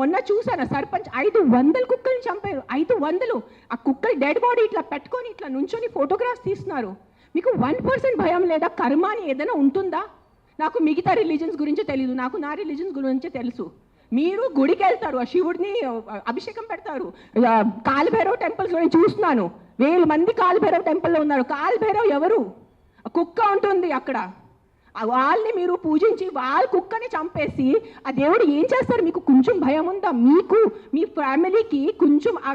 మొన్న చూసాను సర్పంచ్? ఐదు వందల కుక్కల్ని చంపారు. ఐదు వందలు. ఆ కుక్కలు డెడ్ బాడీ ఇట్లా పెట్టుకొని ఇట్లా నుంచొని ఫోటోగ్రాఫ్స్ తీస్తున్నారు. మీకు వన్ పర్సెంట్ భయం లేదా? కర్మ అని ఏదైనా ఉంటుందా? నాకు మిగతా రిలీజన్స్ గురించి తెలియదు నాకు నా రిలీజన్స్ గురించి తెలుసు. మీరు గుడికి వెళ్తారు ఆ శివుడిని అభిషేకం పెడతారు. ఆ, కాలభైరవ్ టెంపుల్స్ నేను చూస్తున్నాను. వేల మంది కాలభైరవ్ టెంపుల్లో ఉన్నారు. కాలభైరవ్ ఎవరు? కుక్క ఉంటుంది అక్కడ. వాళ్ళని మీరు పూజించి వాళ్ళ కుక్కని చంపేసి ఆ దేవుడు ఏం చేస్తారు మీకు కొంచెం భయం ఉందా? మీకు మీ ఫ్యామిలీకి కొంచెం ఆ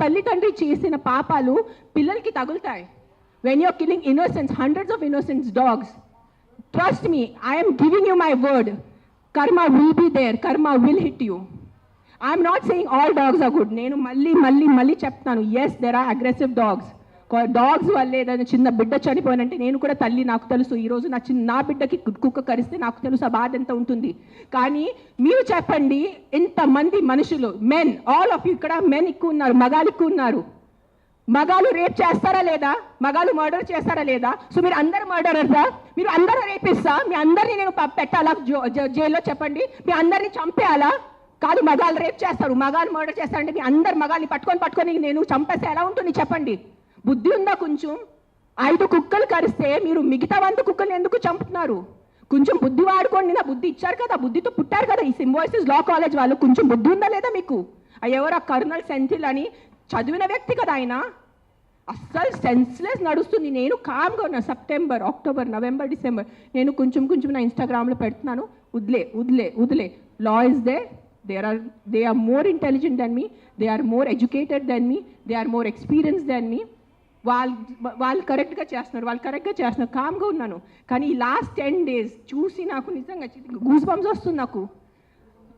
తల్లిదండ్రి చేసిన పాపాలు పిల్లలకి తగులుతాయి. When you're killing innocents hundreds of innocents dogs trust me I'm giving you my word karma will be there karma will hit you I'm not saying all dogs are good నేను మళ్ళీ మళ్ళీ మళ్ళీ చెప్తాను yes there are aggressive dogs dogs వల్ల ఏదైనా చిన్న బిడ్డ చనిపోయినంటే నేను కూడా తల్లి నాకు తెలుసు. ఈరోజు నా చిన్న నా బిడ్డకి కుక్క కరిస్తే నాకు తెలుసు ఆ బాధ ఎంత ఉంటుంది. కానీ మీరు చెప్పండి ఇంతమంది మనుషులు మెన్ ఆల్ ఆఫ్ ఇక్కడ మెన్ ఎక్కువ ఉన్నారు మగాలు ఎక్కువ ఉన్నారు. మగాలు రేప్ చేస్తారా లేదా? మగాలు మర్డర్ చేస్తారా లేదా? సో మీరు అందరు మర్డరర్సా మీరు అందరూ రేపిస్తా మీ అందరినీ నేను పెట్టాలా? జో- జైల్లో చెప్పండి. మీ అందరినీ చంపేయాలా? కాదు మగాలు రేప్ చేస్తారు. మగాలు మర్డర్ చేస్తారంటే మీ అందరు మగాల్ని పట్టుకొని పట్టుకొని నేను చంపేస్తే ఎలా ఉంటుంది చెప్పండి. బుద్ధి ఉందా కొంచెం? ఐదు కుక్కలు కరిస్తే మీరు మిగతా వంద కుక్కలు ఎందుకు చంపుతున్నారు? కొంచెం బుద్ధి వాడుకోండి నా బుద్ధి ఇచ్చారు కదా బుద్ధితో పుట్టారు కదా ఈ సింబాయిసిస్ లా కాలేజ్ వాళ్ళు. కొంచెం బుద్ధి ఉందా లేదా మీకు? ఆ ఎవరు కర్నల్ సెంథిల్ అని చదివిన వ్యక్తి కదా ఆయన? అస్సలు సెన్స్లెస్ నడుస్తుంది. నేను కామ్గా ఉన్నా. సెప్టెంబర్ అక్టోబర్ నవంబర్ డిసెంబర్ నేను కొంచెం కొంచెం నా ఇన్స్టాగ్రామ్లో పెడుతున్నాను. వదిలే వదిలే వదిలే. Law is they they are they are more intelligent than me they are more educated than me they are more experience than me వాళ్ళు వాళ్ళు కరెక్ట్గా చేస్తున్నారు వాళ్ళు కరెక్ట్గా చేస్తున్నారు కామ్గా ఉన్నాను. కానీ ఈ లాస్ట్ టెన్ డేస్ చూసి నాకు నిజంగా గూస్ బంప్స్ వస్తుంది నాకు.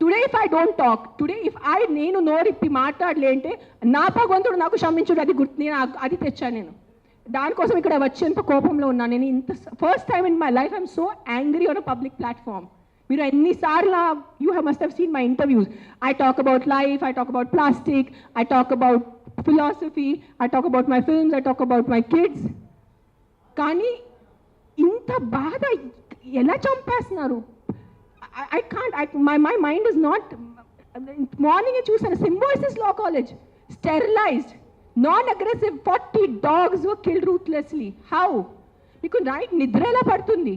Today if I don't talk today if I నేను నోరిప్పి మాట్లాడలే అంటే నా పగొంతుడు నాకు క్షమించుడు అది గుర్తు నేను అది తెచ్చాను నేను. దానికోసం ఇక్కడ వచ్చేంత కోపంలో ఉన్నాను నేను. ఇంత first time in my life I'm so angry on a public platform మీరు ఎన్నిసార్లు you have must have seen my interviews I talk about life I talk about plastic I talk about philosophy I talk about my films I talk about my kids కానీ ఇంత బాధ ఎలా చంపేస్తున్నారు? I can't I my my mind is not morning చూసాను Symbiosis law college sterilised non aggressive forty dogs kill ruthlessly how మీకు night నిద్ర ఎలా పడుతుంది?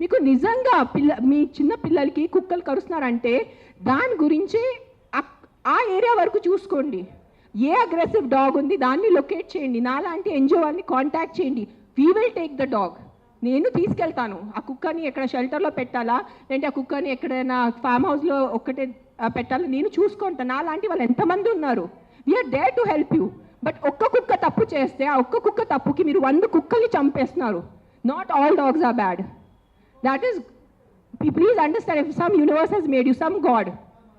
మీకు నిజంగా పిల్ల మీ చిన్న పిల్లలకి కుక్కలు కరుస్తున్నారంటే దాని గురించి ఆ ఏరియా వరకు చూసుకోండి. ఏ అగ్రెసివ్ డాగ్ ఉంది దాన్ని లొకేట్ చేయండి. నాలాంటి ఎన్జిఓని కాంటాక్ట్ చేయండి. We will take the dog నేను తీసుకెళ్తాను. ఆ కుక్కని ఎక్కడ షెల్టర్లో పెట్టాలా? లేదంటే ఆ కుక్కని ఎక్కడైనా ఫామ్ హౌస్లో ఒక్కటే పెట్టాలా? నేను చూసుకుంటాను నాలాంటి వాళ్ళు ఎంతమంది ఉన్నారు? We are there to help you but ఒక్క కుక్క తప్పు చేస్తే ఆ ఒక్క కుక్క తప్పుకి మీరు వంద కుక్కల్ని చంపేస్తున్నారు. Not all dogs are bad that is please understand if some universe he's made you some god